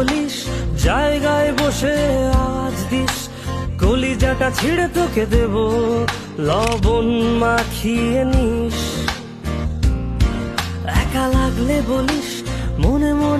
বলিস, জায়গায় বসে আজ দিস, কলিজাটা ছিঁড়ে তোকে দেব, লবণ মাখিয়ে নিস। একা লাগলে বলিস, মনে মনে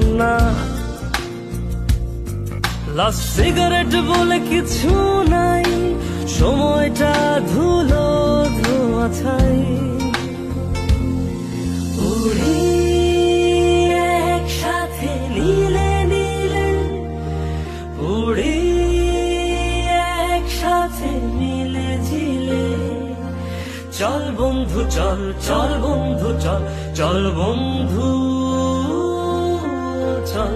লাস্ট সিগারেট বলে কিছু নাই। সময়টা ধুলো ধোয়া একসাথে উড়ি চল বন্ধু, চল চল বন্ধু, চল চল বন্ধু, চল।